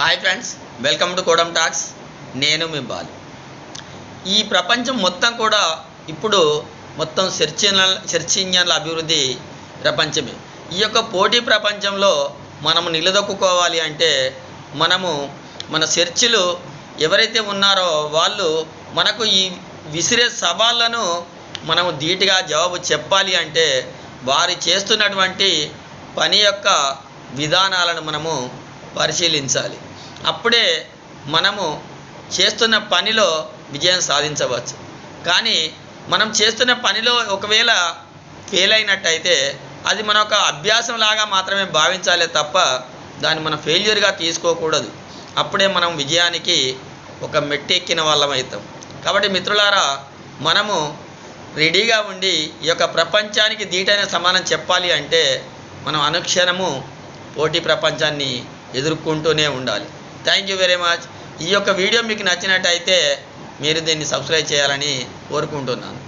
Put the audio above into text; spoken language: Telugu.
Hi friends welcome to Kodam talks నేను మీ బాలు. ఈ ప్రపంచం మొత్తం కూడా ఇప్పుడు మొత్తం సెర్చ్ సెర్చ్ ఇంజన్ల అభివృద్ధి ప్రపంచమే. ఈ యొక్క పోటీ ప్రపంచంలో మనము నిలదొక్కుకోవాలి అంటే మనము మన సెర్చ్లు ఎవరైతే ఉన్నారో వాళ్ళు మనకు ఈ విసిరే సవాళ్ళను మనము ధీటుగా జవాబు చెప్పాలి అంటే వారి చేస్తున్నటువంటి పని యొక్క విధానాలను మనము పరిశీలించాలి. అప్పుడే మనము చేస్తున్న పనిలో విజయం సాధించవచ్చు. కానీ మనం చేస్తున్న పనిలో ఒకవేళ ఫెయిల్ అయినట్టయితే అది మన ఒక అభ్యాసం లాగా మాత్రమే భావించాలే తప్ప దాన్ని మనం ఫెయిల్యూర్గా తీసుకోకూడదు. అప్పుడే మనం విజయానికి ఒక మెట్టెక్కిన వాళ్ళం అవుతాం. కాబట్టి మిత్రులారా మనము రెడీగా ఉండి ఈ యొక్క ప్రపంచానికి దీటైన సమానం చెప్పాలి అంటే మనం అనుక్షణము పోటీ ప్రపంచాన్ని ఎదుర్కొంటూనే ఉండాలి. థ్యాంక్ యూ వెరీ మచ్ ఈ యొక్క వీడియో మీకు నచ్చినట్టయితే మీరు దీన్ని సబ్స్క్రైబ్ చేయాలని కోరుకుంటున్నాను.